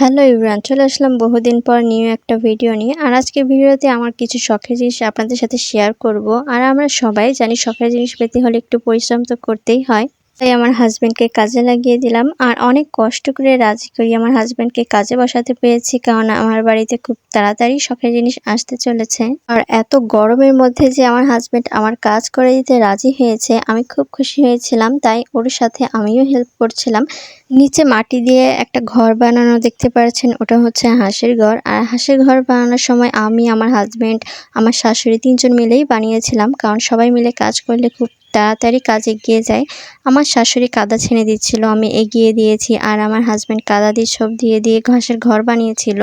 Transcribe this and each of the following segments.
Hello ইউরান চলে আসলাম বহুদিন পর নিউ একটা ভিডিও নিয়ে। আর আজকে ভিডিওতে আমার কিছু শখের জিনিস আপনাদের সাথে শেয়ার করব। আর আমরা সবাই জানি শখের জিনিস পেতে হলে একটু পরিশ্রম তো করতেই হয়। তাই আমার হাজব্যান্ডকে কাজে লাগিয়ে দিলাম। আর অনেক কষ্ট করে রাজি করি আমার হাজব্যান্ডকে কাজে বসাতে পেরেছি, কারণ আমার বাড়িতে খুব তাড়াতাড়ি শখের জিনিস আসতে চলেছে। আর এত গরমের মধ্যে যে আমার হাজব্যান্ড আমার কাজ করে দিতে রাজি হয়েছে, আমি খুব খুশি হয়েছিলাম। তাই ওর সাথে আমিও হেল্প করছিলাম। নিচে মাটি দিয়ে একটা ঘর বানানো দেখতে পাচ্ছেন, ওটা হচ্ছে হাঁসের ঘর। আর হাঁসের ঘর বানানোর সময় আমি, আমার হাজব্যান্ড আমার শাশুড়ি তিনজন মিলেই বানিয়েছিলাম, কারণ সবাই মিলে কাজ করলে খুব তাড়াতাড়ি কাজে গিয়ে যায়। আমার শাশুড়ি কাদা ছেড়ে দিচ্ছিল, আমি এগিয়ে দিয়েছি আর আমার হাজব্যান্ড কাদা দিয়ে সব দিয়ে দিয়ে ঘাসের ঘর বানিয়েছিল।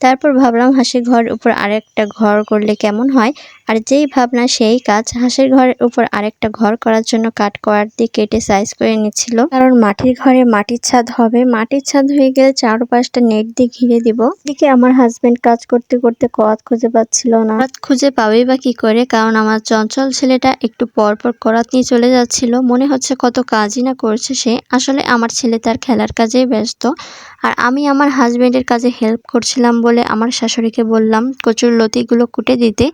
তারপর ভাবলাম হাঁসের ঘর উপর আরেকটা ঘর করলে কেমন হয়? আর যেই ভাবনা সেই কাজ। হাঁসের ঘরের উপর আরেকটা ঘর করার জন্য কাঠ করার দিয়ে কেটে সাইজ করে নিচ্ছিল। কারণ মাটির ঘরে মাটির ছাদ হবে। মাটির ছাদ হয়ে গেলে চারপাশটা নেট দিয়ে ঘিরে দিব। এদিকে আমার হাজবেন্ড কাজ করতে করতে করাত খুঁজে পাচ্ছিল না। করাত খুঁজে পাবেই বা কি করে? কারণ আমার চঞ্চল ছেলেটা একটু পর পর করাত নিয়ে চলে যাচ্ছিল। মনে হচ্ছে কত কাজই না করছে সে। আসলে আমার ছেলে তার খেলার কাজেই ব্যস্ত। আর আমি আমার হাজবেন্ডের কাজে হেল্প করছিলাম বলে আমার শাশুড়িকে বললাম, কচুর লতিগুলো কুটে দিতে।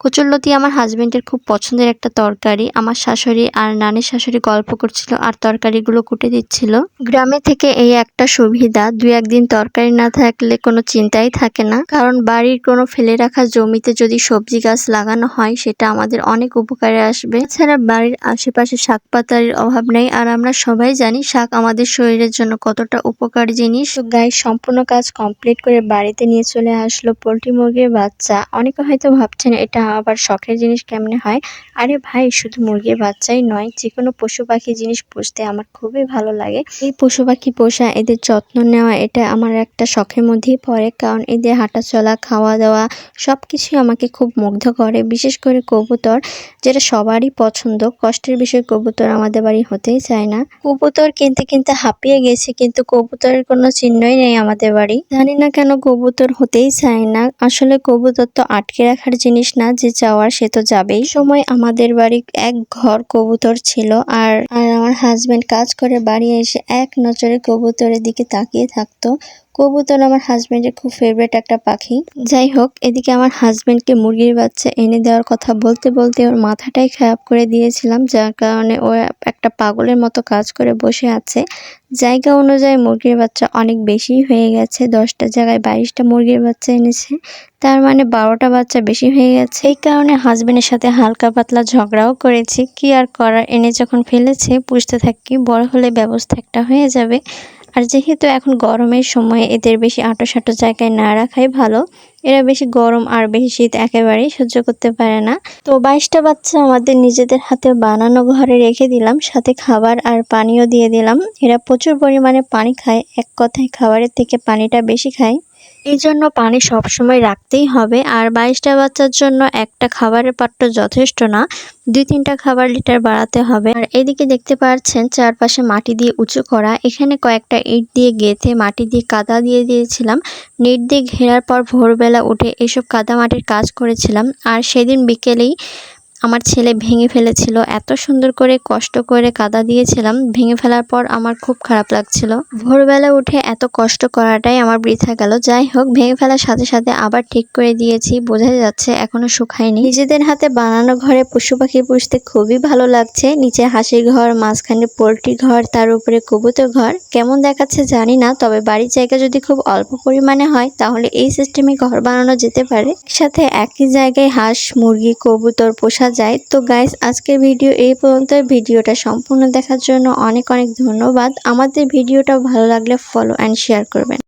কচুর লতি আমার হাজবেন্ডের খুব পছন্দের একটা তরকারি। আমার শাশুড়ি আর নানির শাশুড়ি গল্প করছিল আর তরকারিগুলো কুটে দিচ্ছিল। গ্রামে থেকে এই একটা সুবিধা, দুই একদিন তরকারি না থাকলে কোনো চিন্তাই থাকে না। কারণ বাড়ির কোনো ফেলে রাখা জমিতে যদি সবজি গাছ লাগানো হয়, সেটা আমাদের অনেক উপকারে আসবে। এছাড়া বাড়ির আশেপাশে শাক পাতার অভাব নেই। আর আমরা সবাই জানি শাক আমাদের শরীরের জন্য কতটা উপকারী জিনিস। গায়ে সম্পূর্ণ কাজ কমপ্লিট করে বাড়িতে নিয়ে চলে আসলো পোলট্রি মুরগির বাচ্চা। অনেকে হয়তো ভাবছেন, এটা আবার শখের জিনিস কেমনে হয়? আরে ভাই, শুধু মুরগির বাচ্চাই নয় যে কোনো পশু পাখি জিনিস পুষতে আমার খুবই ভালো লাগে। এই পশু পাখি পোষা, এদের যত্ন নেওয়া, এটা আমার একটা শখের মধ্যেই পড়ে। কারণ এদের হাঁটা চলা, খাওয়া দাওয়া সব কিছুই আমাকে খুব মুগ্ধ করে। বিশেষ করে কবুতর, যেটা সবারই পছন্দ। কষ্টের বিষয় কবুতর আমাদের বাড়ি হতেই চায় না। কবুতর কিনতে কিনতে হাঁপিয়ে গেছে, কিন্তু কবুতরের কোনো চিহ্নই নেই আমাদের বাড়ি। জানি না কেন কবুতর হতেই চায় না। আসলে কবুতর তো আটকে রাখার জিনিস না, যে যাওয়ার সে তো যাবেই। সময় আমাদের বাড়ি এক ঘর কবুতর ছিল আর আর আমার হাজবেন্ড কাজ করে বাড়ি এসে এক নজরে কবুতরের দিকে তাকিয়ে থাকতো। কবুতর আমার হাজবেন্ডের খুব ফেভারিট একটা পাখি। যাই হোক এদিকে আমার হাজবেন্ডকে মুরগির বাচ্চা এনে দেওয়ার কথা বলতে বলতে ওর মাথাটাই খারাপ করে দিয়েছিলাম, যার কারণে ও একটা পাগলের মতো কাজ করে বসে আছে। জায়গা অনুযায়ী মুরগির বাচ্চা অনেক বেশি হয়ে গেছে, দশটা জায়গায় বাইশটা মুরগির বাচ্চা এনেছে। তার মানে বারোটা বাচ্চা বেশি হয়ে গেছে। এই কারণে হাজবেন্ডের সাথে হালকা পাতলা ঝগড়াও করেছি। কি আর করার? এনে যখন ফেলেছে, পুষতে থাকি, বড় হলে ব্যবস্থা একটা হয়ে যাবে। আর যেহেতু এখন গরমের সময় এদের বেশি আটো সাটো জায়গায় না রাখাই ভালো, এরা বেশি গরম আর বেশি শীত একেবারেই সহ্য করতে পারে না। তো বাইশটা বাচ্চা আমাদের নিজেদের হাতে বানানো ঘরে রেখে দিলাম, সাথে খাবার আর পানিও দিয়ে দিলাম। এরা প্রচুর পরিমাণে পানি খায়, এক কথায় খাবারের থেকে পানিটা বেশি খায়। এই জন্য পানি সবসময় রাখতেই হবে। আর বাইশটা বাচ্চার জন্য একটা খাবারের পাত্র যথেষ্ট না, দুই তিনটা খাবার লিটার বাড়াতে হবে। আর এদিকে দেখতে পাচ্ছেন চারপাশে মাটি দিয়ে উঁচু করা। এখানে কয়েকটা ইট দিয়ে গেঁথে মাটি দিয়ে কাদা দিয়ে দিয়েছিলাম। নেট দিয়ে ঘেরার পর ভোরবেলা উঠে এসব কাদা মাটির কাজ করেছিলাম। আর সেদিন বিকেলেই আমার ছেলে ভেঙে ফেলেছিল। এত সুন্দর করে কষ্ট করে কাদা দিয়েছিলাম, ভেঙে ফেলার পর আমার খুব খারাপ লাগছিল। ভোরবেলা উঠে এত কষ্ট করাটাই আমার বৃথা গেল। যাই হোক, ভেঙে ফেলার সাথে সাথে আবার ঠিক করে দিয়েছি বোঝা যাচ্ছে এখনও শুকায়নি। নিজেদের হাতে বানানো ঘরে পশু পাখি পুষতে খুবই ভালো লাগছে। নিচে হাসির ঘর, মাঝখানে পোলট্রি ঘর, তার উপরে কবুতর ঘর। কেমন দেখাচ্ছে জানি না, তবে বাড়ির জায়গা যদি খুব অল্প পরিমাণে হয়, তাহলে এই সিস্টেমে ঘর বানানো যেতে পারে। সাথে একই জায়গায় হাঁস, মুরগি, কবুতর, পোষা যায়। তো গাইস আজকের ভিডিও এই পর্যন্ত ভিডিওটা সম্পূর্ণ দেখার জন্য অনেক অনেক ধন্যবাদ। আমাদের ভিডিওটা ভালো লাগলে ফলো অ্যান্ড শেয়ার করবেন।